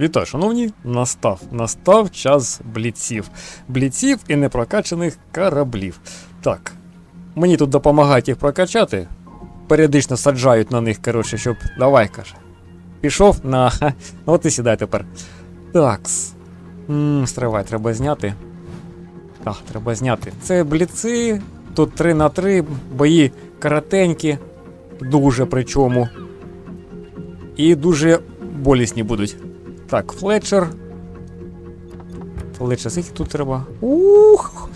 Вітаю, шановні, настав. Настав час бліців. Бліців і непрокачаних кораблів. Так. Мені тут допомагають їх прокачати. Періодично саджають на них, коротше, щоб. Давай, каже. Пішов на. Ну от і сідай тепер. Такс. Ммм, стривай, треба зняти. Так, треба зняти. Це бліци. Тут 3 на 3 бої коротенькі. Дуже причому. І дуже болісні будуть. Так, Флетчер. Флетчер, скільки тут треба? Ух!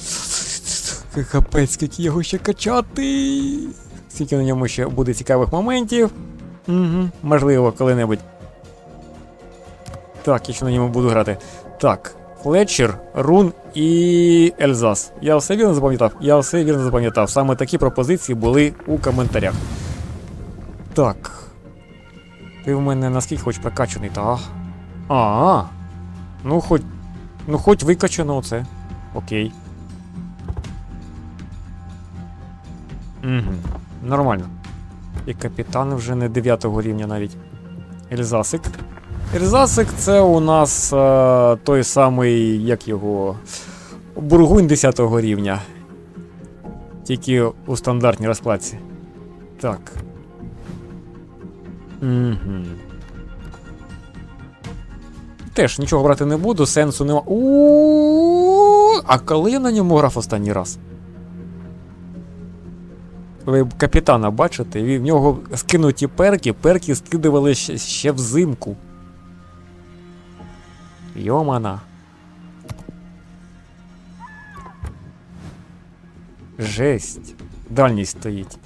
Капець, скільки його ще качати. Скільки на ньому ще буде цікавих моментів. Угу, можливо, коли-небудь. Так, я ще на ньому буду грати. Так, Флетчер, Рун і Ельзас. Я все вірно запам'ятав? Я все вірно запам'ятав. Саме такі пропозиції були у коментарях. Так. Ти в мене наскільки хоч прокачаний, та? А. Ну хоч. Ну хоч викачано оце. Окей. Угу. Нормально. І капітани вже не 9 рівня навіть. Ельзасик. Ельзасик це у нас е, той самий, як його. Бургунь 10 рівня. Тільки у стандартній розкладці. Так. Угу. Теж нічого брати не буду, сенсу нема. У А коли я на ньому грав останній раз? Ви капітана бачите, і в нього скинуті перки, перки скидували ще, ще взимку. Йомана. Жесть. Дальність стоїть.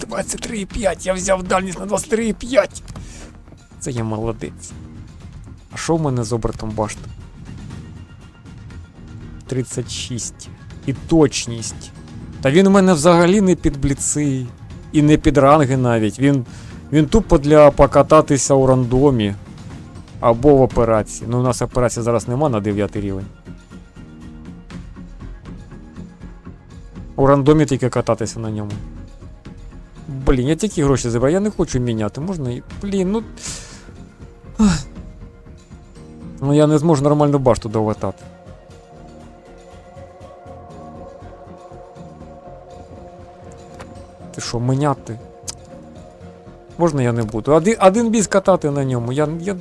23,5. Я взяв дальність на 23,5. Це я молодець. А що в мене з обертом башт? 36. І точність. Та він у мене взагалі не під бліци. І не під ранги навіть. Він, він тупо для покататися у рандомі. Або в операції. Ну, у нас операції зараз нема на 9 рівень. У рандомі тільки кататися на ньому. Блін, я тільки гроші забираю, я не хочу міняти. Можна і. Блін, ну. Ну я не зможу нормально башту долатати. Ти що, міняти? Можна я не буду. Один, один біс катати на ньому. Я, я,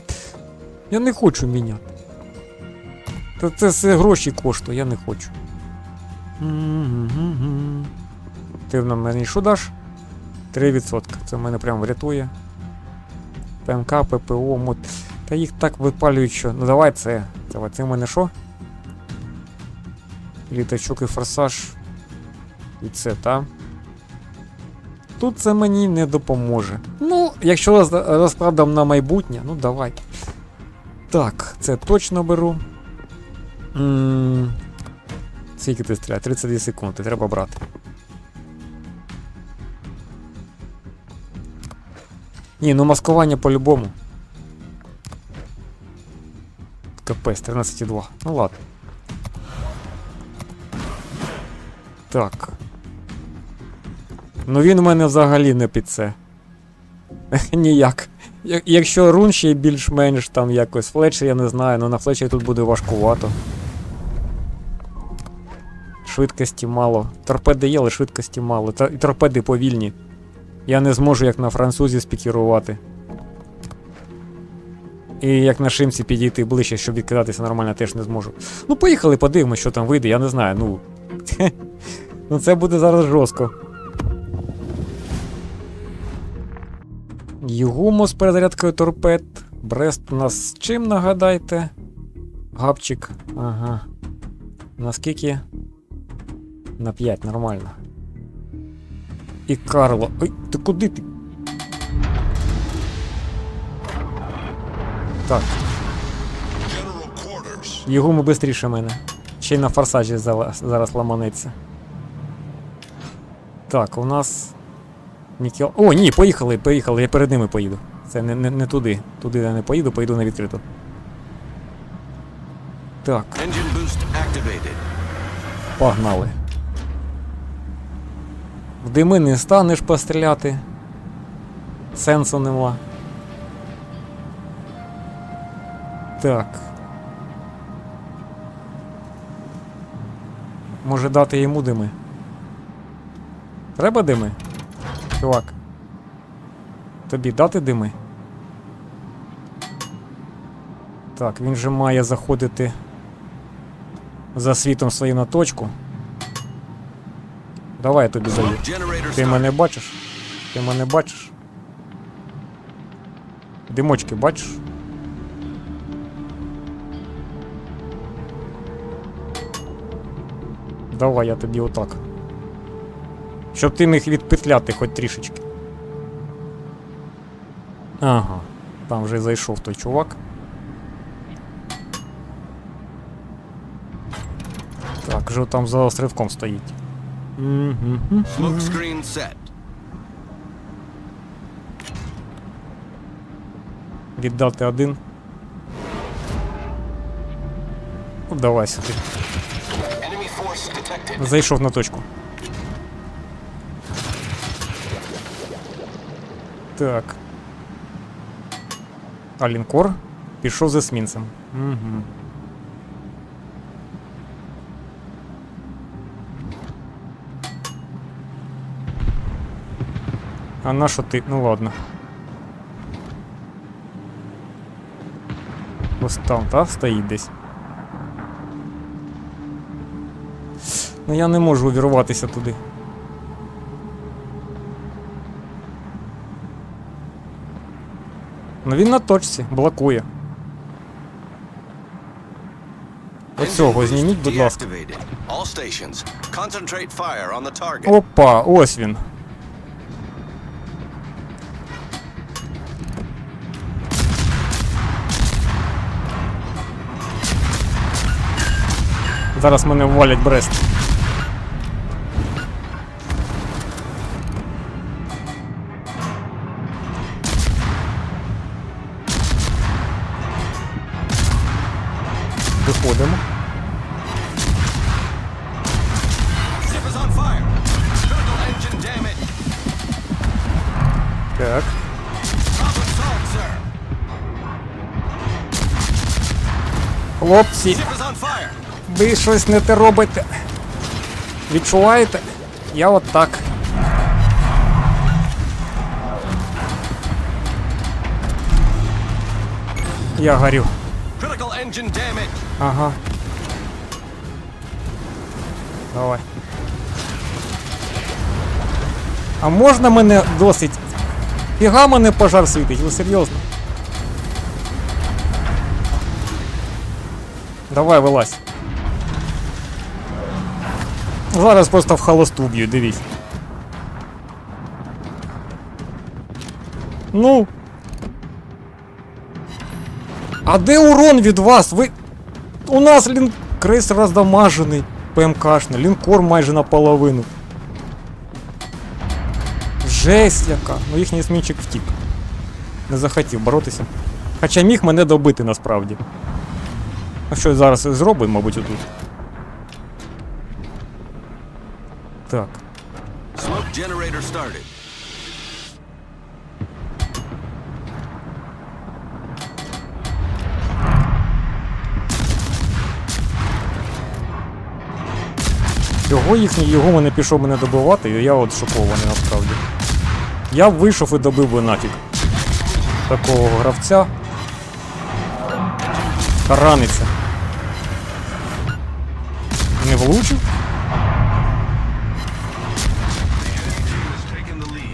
я не хочу міняти. Та це все гроші коштує, я не хочу. Ти на мене що даш? 3%. Це мене прям врятує. ПМК, ППО, мод. Та їх так випалюють, що. Ну давай це. Давай, це в мене що? Літачок і форсаж. І це, та? Тут це мені не допоможе. Ну, якщо роз- розкладам на майбутнє, ну давай. Так, це точно беру. М, Скільки ти стріляє? 32 секунди, треба брати. Ні, ну маскування по-любому. Капець, 13,2. Ну ладно. Так. Ну він у мене взагалі не під це. Ніяк. Якщо рун ще більш-менш там якось флетчер, я не знаю, але на флетчері тут буде важкувато. Швидкості мало. Торпеди є, але швидкості мало. Та- торпеди повільні. Я не зможу як на французі спікерувати. І як на шимці підійти ближче, щоб відкидатися нормально, теж не зможу. Ну, поїхали, подивимось, що там вийде, я не знаю, ну. ну це буде зараз жорстко. Югумо з перезарядкою торпед. Брест у нас з чим нагадайте? Гапчик. Ага. Наскільки? На 5, нормально. І Карло. Ой, ти куди ти? Так. Його ми швидше мене. Ще й на форсажі зараз ламанеться. Так, у нас. Нікіл. О, ні, поїхали, поїхали, я перед ними поїду. Це не, не, не туди. Туди я не поїду, поїду на відкриту. Так, погнали. В дими не станеш постріляти. Сенсу нема. Так. Може дати йому дими? Треба дими? Чувак. Тобі дати дими? Так, він же має заходити за світом своїм на точку. Давай я тобі даю. Ти мене бачиш? Ти мене бачиш? Димочки бачиш? Давай я тобі отак. Щоб ти міг відпетляти хоч трішечки. Ага, там вже зайшов той чувак. Так, вже там за островком стоїть. Угу. Віддати один. Ну, давай сюди. Enemy force detected. Зайшов на точку. Так. А лінкор пішов за есмінцем. Угу. А на що ти? Ну ладно. Ось там, та? Стоїть десь. Ну я не можу увірватися туди. Ну він на точці, блокує. Оцього зніміть, будь ласка. Опа, ось він. Зараз мене ввалять Брест. Fire. Ви щось не те робите. Відчуваєте? Я от так. Я горю. Ага. Давай. А можна мене досить? Фіга мене пожар світить, ви серйозно? Давай, вилазь. Зараз просто в холосту б'ю, дивись. Ну. А де урон від вас? Ви. У нас лін... крейсер роздамажений. ПМКшний, лінкор майже наполовину. Жесть яка. Ну їхній есмінчик втік. Не захотів боротися. Хоча міг мене добити насправді. Ну що зараз і зробимо, мабуть, отут. Так. Smoke generator started. Його їхній, його мене пішов мене добивати, і я от шокований насправді. Я б вийшов і добив би нафіг. Такого гравця. Тараниться. Не влучив?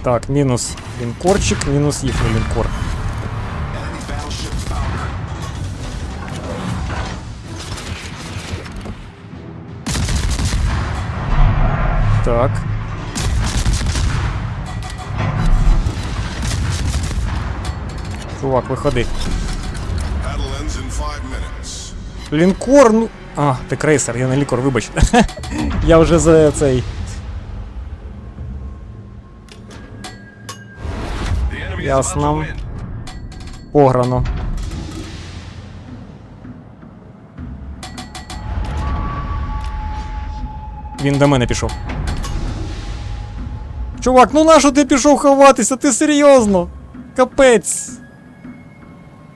Так, мінус лінкорчик, мінус їхній лінкор. Foundered. Так. Чувак, виходи. Лінкор, ну. А, ти крейсер, я не лікор, вибач. я вже за цей. Ясно. Пограно. Він до мене пішов. Чувак, ну нащо ти пішов ховатися? Ти серйозно? Капець.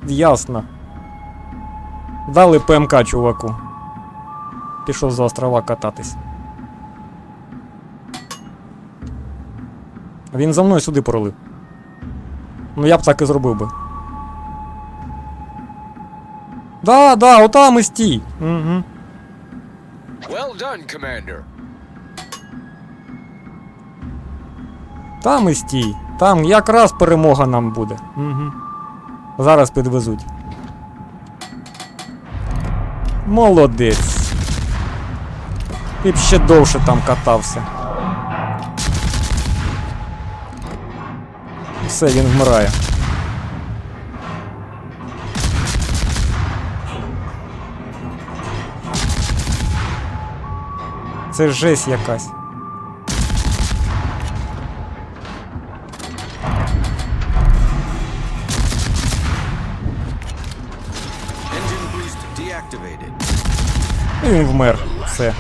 Ясно. Дали ПМК чуваку. Пішов за острова кататись. Він за мною сюди поролив. Ну я б так і зробив би. Да, да, отам і стій. Угу. Well done, Commander. Там і стій. Там якраз перемога нам буде. Угу. Зараз підвезуть. Молодець. Ти б ще довше там катався. Все, він вмирає. Це жесть якась. І він вмер. Все.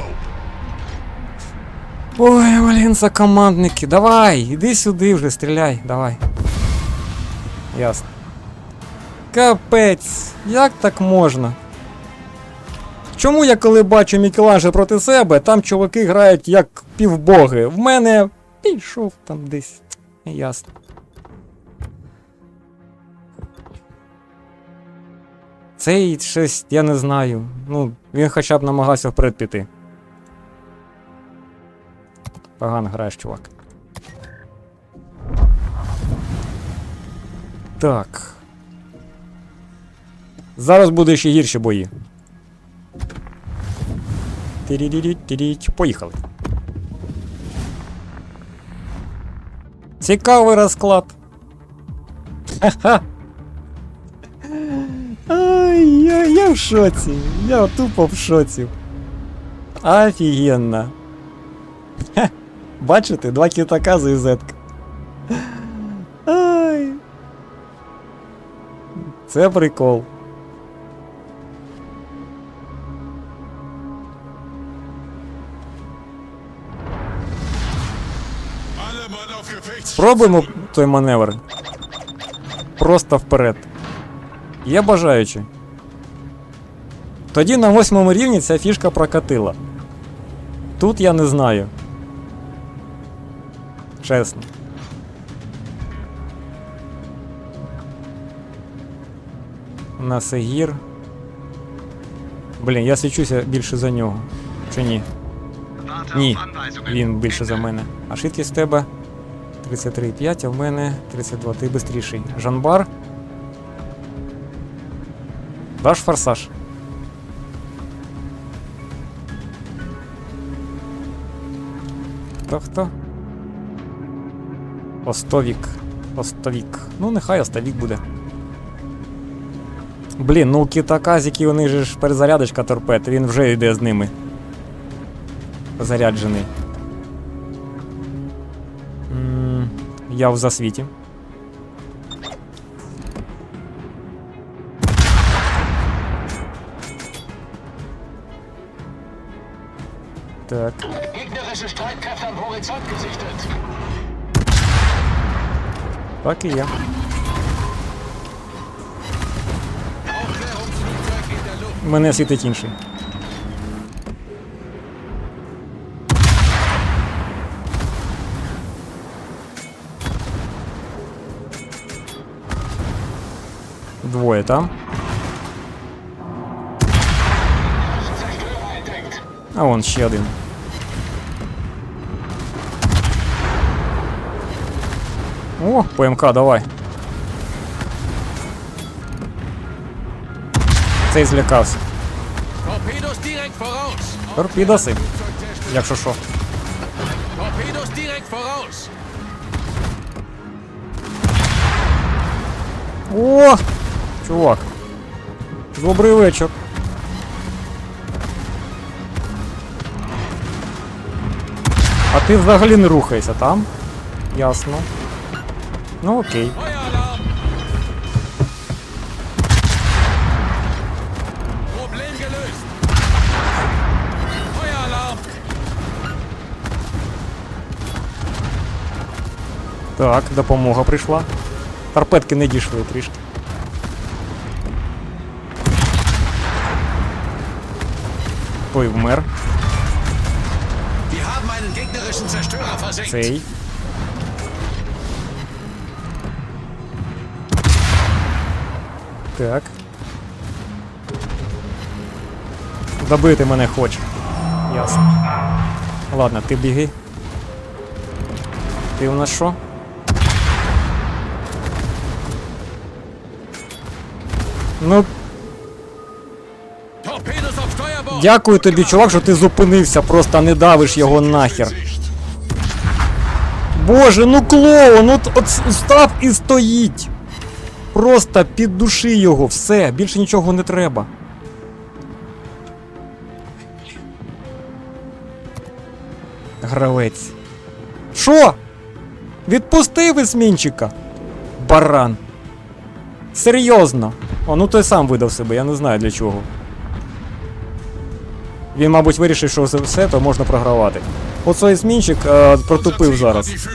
Ой, блін, за командники. Давай, іди сюди вже, стріляй, давай. Ясно. Капець, як так можна? Чому я коли бачу Мікеланджело проти себе, там чуваки грають як півбоги. В мене пішов там десь. Ясно. Цей щось, я не знаю. Ну, він хоча б намагався вперед піти. Погано граєш, чувак. Так. Зараз буде ще гірші бої. Тирі-рі-рі-тирі. Поїхали. Цікавий розклад. Ха-ха. Ай, я, я в шоці. Я тупо в шоці. Офігенно. Хе, бачите, два кітакази і зетка. Ай. Це прикол. Спробуємо той маневр. Просто вперед. Є бажаючі. Тоді на восьмому рівні ця фішка прокатила. Тут я не знаю. Чесно. На Сегір. Блін, я свічуся більше за нього. Чи ні? Ні, він більше за мене. А швидкість в тебе 33,5, а в мене 32. Ти бистріший. Жанбар. Даш форсаж. Хто хто? Остовік. Остовік. Ну, нехай Остовік буде. Блін, ну кітаказіки, них же ж перезарядочка торпед, він вже йде з ними. Заряджений. М, Я в засвіті. Так і є. Aufklärungsflugzeug in der Luft. Мене світить інший. Двоє там. Zerstörer entdeckt. А вон ще один. О, ПМК, давай. Цей злякався. Торпідоси, якщо що. О! Чувак. Добрий вечір. А ти взагалі не рухайся там? Ясно. Ну окей. Так, допомога прийшла. Торпедки не дійшли трішки. Той вмер. Цей. Так. Добити мене хоче. Ясно. Ладно, ти біги. Ти у нас що? Ну, дякую тобі, чувак, що ти зупинився, просто не давиш його нахер. Боже, ну клоун, ну от став і стоїть. Просто піддуши його, все, більше нічого не треба. Гравець. Що? Відпустив есмінчика? Баран. Серйозно. О, ну той сам видав себе, я не знаю для чого. Він, мабуть, вирішив, що все, то можна програвати. Оцей есмінчик е, протупив зараз.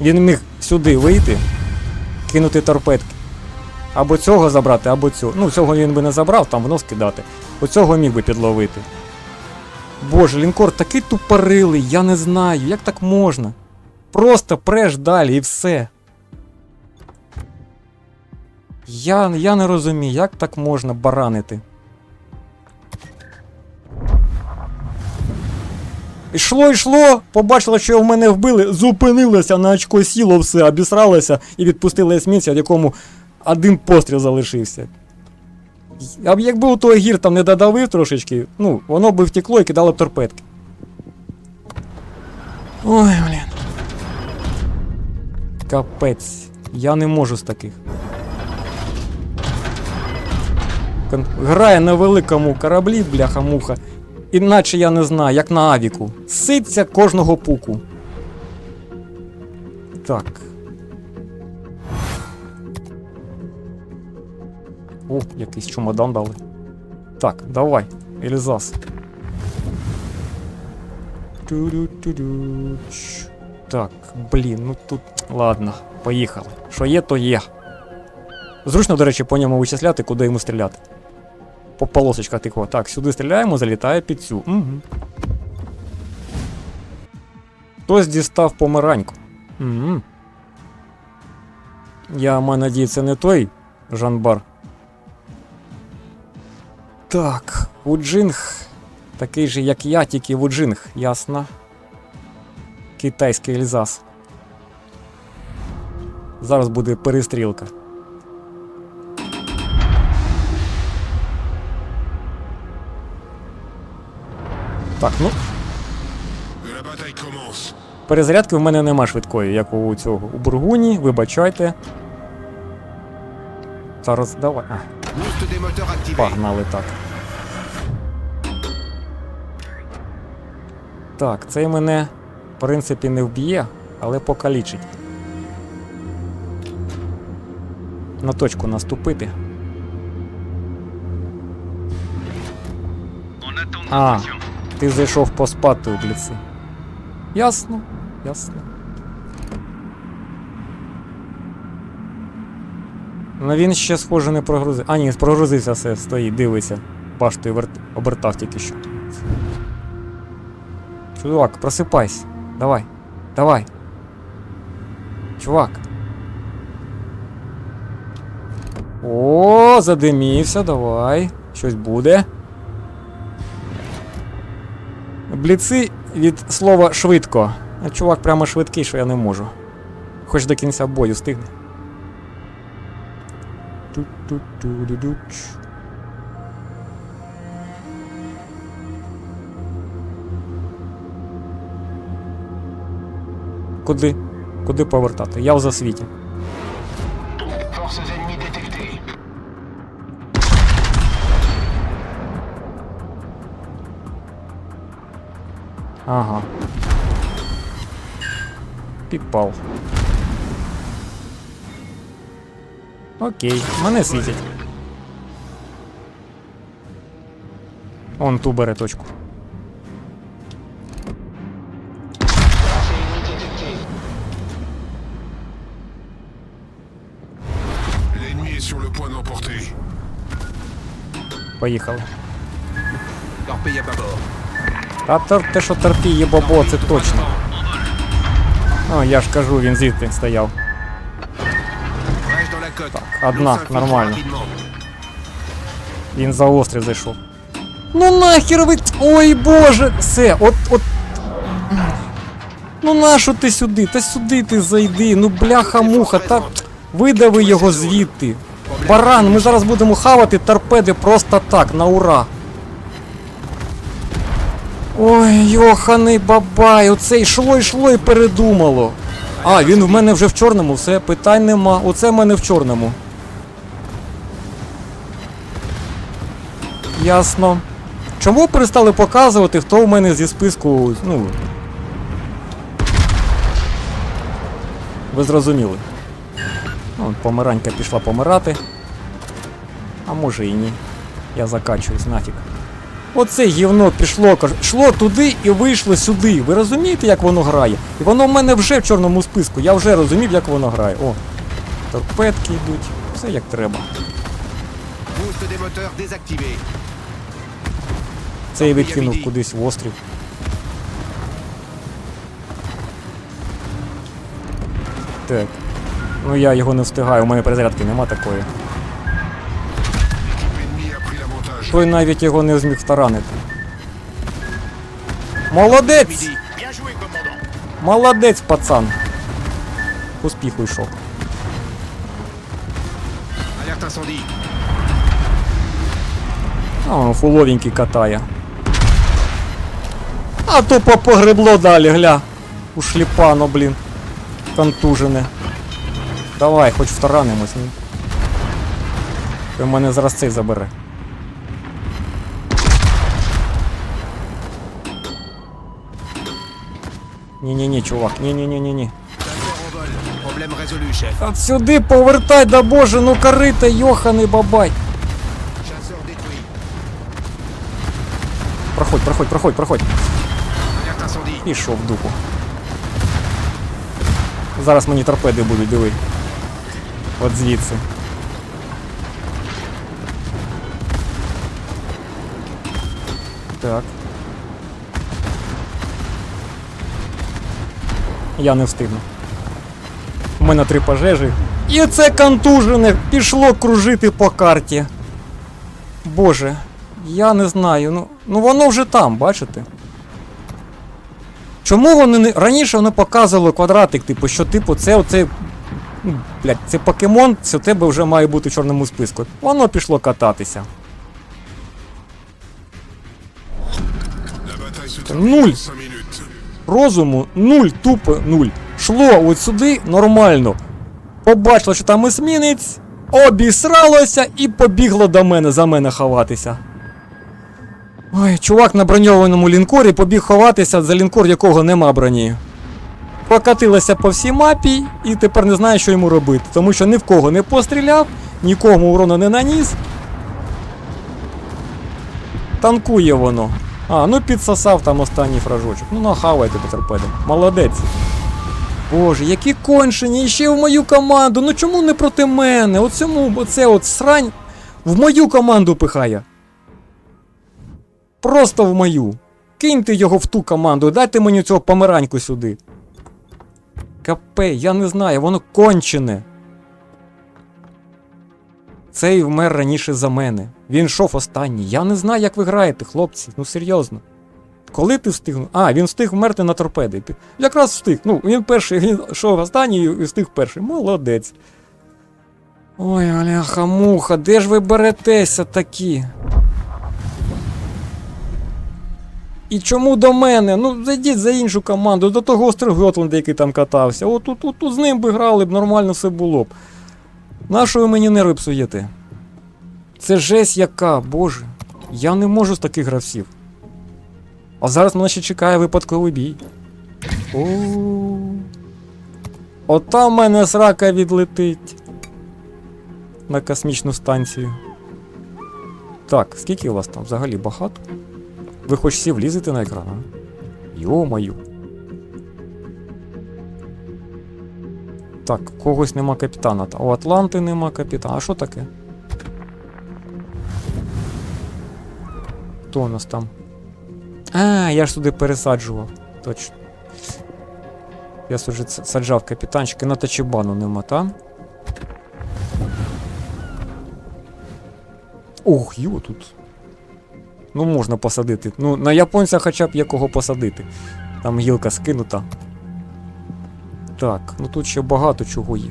Він міг сюди вийти, кинути торпедки. Або цього забрати, або цього. Ну, цього він би не забрав, там воно скидати. кидати. Оцього міг би підловити. Боже, лінкор такий тупорилий, я не знаю, як так можна. Просто преш далі і все. Я, я не розумію, як так можна баранити. Ішло, йшло, побачила, що в мене вбили, зупинилася на очко сіло все, обісралася і відпустила есмінця, в якому один постріл залишився. А якби у той гір там не додавив трошечки, ну, воно би втекло і кидало б торпедки. Ой, блін. Капець. Я не можу з таких. Грає на великому кораблі, бляха-муха. Іначе я не знаю, як на авіку. Ситься кожного пуку. Так. О, якийсь чемодан дали. Так, давай, Елізас. Так, блін, ну тут. Ладно, поїхали. Що є, то є. Зручно, до речі, по ньому вичисляти, куди йому стріляти. По полосочках тихо. Так, сюди стріляємо, залітає під цю. Угу. Хтось дістав помараньку. Угу. Я маю надію, це не той Жанбар. Так, Вуджинг. Такий же, як я, тільки Вуджинг, ясно. Китайський Ельзас. Зараз буде перестрілка. Так, ну, перезарядки в мене нема швидкої, як у цього. У Бургуні, вибачайте. Зараз давай. А, погнали так. Так, цей мене, в принципі, не вб'є, але покалічить. На точку наступити. А, ти зайшов поспати у бліці. Ясно, ясно. Ну він ще, схоже, не прогрузив. А, ні, прогрузився все, стоїть, дивиться. Баштою верт... обертав тільки що. Чувак, просипайся. Давай. Давай. Чувак. О, задимівся, давай. Щось буде. Бліци від слова швидко. А чувак прямо швидкий, що я не можу. Хоч до кінця бою стигне. Куди? Куди повертати? Я в засвіті. Ага. Підпав. Окей, мене світять. Он ту бере точку. Поїхали. À bâbord. Та тер- те, що терпі є бабо, це точно. О, я ж кажу, він звідти стояв. Brèche dans la côte. одна, нормально. Він за острів зайшов. Ну нахер ви. Ой боже! Все, от от. Ну нащо ти сюди? Та сюди ти зайди. Ну бляха-муха, та видави його звідти. Баран, ми зараз будемо хавати торпеди просто так, на ура. Ой, йоханий бабай, оце йшло, йшло і передумало. А, він в мене вже в чорному, все, питань нема. Оце в мене в чорному. Ясно. Чому перестали показувати, хто в мене зі списку, ну. Ви зрозуміли. Ну, помиранька пішла помирати. А може і ні. Я закачуюсь нафіг. Оце гівно пішло, йшло туди і вийшло сюди. Ви розумієте, як воно грає? І воно в мене вже в чорному списку. Я вже розумів, як воно грає. О, торпедки йдуть, все як треба. Moteurs. Цей відкинув кудись в острів. Так. Ну я його не встигаю, у мене перезарядки нема такої. Той навіть його не зміг втаранити. Молодець! Молодець, пацан! Успіху йшов. А, фуловенький катає. А то по- погребло далі, гля. У шліпано, блін. Контужене. Давай, хоч втаранимось. Ти мене зараз цей забере. Ні-ні-ні, чувак, ні-ні-ні-ні-ні. Laser en vol. Problème résolu, chef. От сюди повертай, да боже, ну корита, йоханий бабай. Chasseur détruit. Проходь, проходь, проходь, проходь. Alerte incendie. Пішов в дупу. Зараз мені торпеди будуть, диви. От звідси. Так. Я не встигну. У мене три пожежі. І це контужене пішло кружити по карті. Боже, я не знаю. Ну, ну воно вже там, бачите? Чому вони не. Раніше вони показували квадратик, типу, що типу це оце. ну, це покемон, це у тебе вже має бути в чорному списку. Воно пішло кататися. La Розуму нуль, тупо нуль. Шло от сюди нормально. Побачило, що там есмінець, обісралося і побігло до мене, за мене ховатися. Ой, чувак на броньованому лінкорі побіг ховатися за лінкор, якого нема броні. Прокатилася по всій мапі і тепер не знає, що йому робити, тому що ні в кого не постріляв, нікому урона не наніс. Танкує воно. А, ну підсосав там останній фражочок. Ну нахавайте потерпедом. Молодець. Боже, які кончені, і ще в мою команду. Ну чому не проти мене? Оцьому оце от срань в мою команду пихає. Просто в мою. Киньте його в ту команду, дайте мені цього помираньку сюди. Капе, я не знаю, воно кончене. Цей вмер раніше за мене. Він йшов останній. Я не знаю, як ви граєте, хлопці. Ну серйозно. Коли ти встиг? А, він встиг вмерти на торпеди. Якраз встиг. Ну, він перший, він йшов останній і встиг перший. Молодець. Ой, аляха муха, де ж ви беретеся такі? І чому до мене? Ну, зайдіть за іншу команду, до того Остроготланда, який там катався. От тут з ним би грали б, нормально все було б. Нащо ви мені нерви псуєте? Це жесть яка, боже. Я не можу з таких гравців. А зараз мене ще чекає випадковий бій. Отам мене срака відлетить. На космічну станцію. Так, скільки у вас там взагалі багато? Ви хоч всі влізете на екран, а? Йо-маю. Так, когось нема капітана. Та У Атланти нема капітана. А що таке? Хто у нас там? А, я ж туди пересаджував. Точно. Я ц- саджав капітанчики на Тачибану нема, та? Ох, йо тут. Ну можна посадити. Ну, на японця хоча б є кого посадити. Там гілка скинута. Так, ну тут ще багато чого є.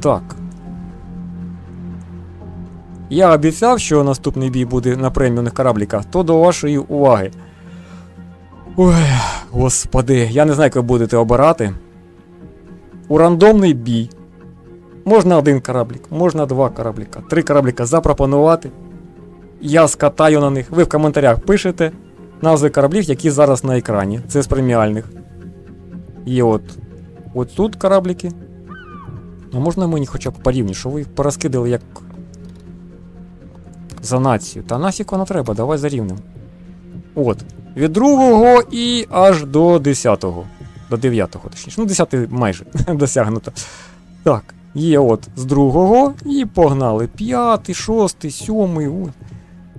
Так. Я обіцяв, що наступний бій буде на преміумних корабліках, то до вашої уваги. Ой, господи, я не знаю, як ви будете обирати. У рандомний бій. Можна один кораблік, можна два корабліка, три корабліка запропонувати. Я скатаю на них. Ви в коментарях пишете назви кораблів, які зараз на екрані. Це з преміальних. Є от. От тут корабліки. А можна мені хоча б порівні, що ви їх порозкидали як. За націю. Та нафіг воно треба, давай зарівним. От. Від другого і аж до 10-го. До 9-го, точніше. Ну, 10 майже досягнуто. Так, є от з другого і погнали. П'ятий, шостий, сьомий. ой.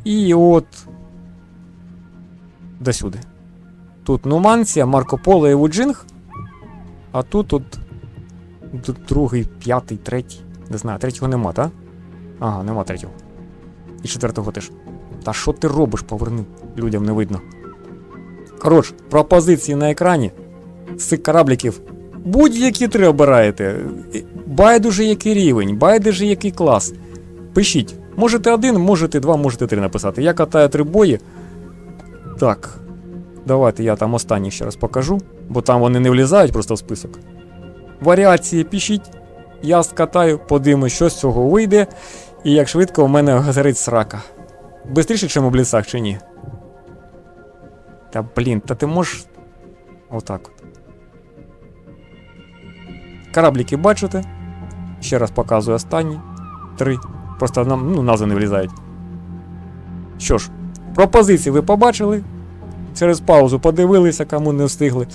І от. До сюди. Тут Нуманція, Марко Поло і Вуджинг. А тут от. Другий, п'ятий, третій. Не знаю, третього нема, так? Ага, нема третього. І четвертого теж. Та що ти робиш, поверни? Людям не видно. Коротше, пропозиції на екрані з цих корабліків. Будь-які три обираєте. Байдуже який рівень, байдуже який клас. Пишіть. Можете один, можете два, можете три написати. Я катаю три бої. Так. Давайте я там останній ще раз покажу, бо там вони не влізають просто в список. Варіації пишіть. Я скатаю, подивимось, що з цього вийде, і як швидко у мене горить срака. Бистріше, чим у бліцах, чи ні? Та блін, та ти можеш. Отак от. Корабліки бачите. Ще раз показую останні. Три. Просто нам ну, назви не влізають. Що ж, пропозиції ви побачили. Через паузу подивилися, кому не встигли.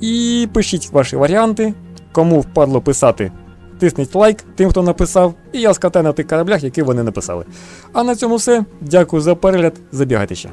І пишіть ваші варіанти. Кому впадло писати, тисніть лайк тим, хто написав, і я скатаю на тих кораблях, які вони написали. А на цьому все. Дякую за перегляд. Забігайте ще.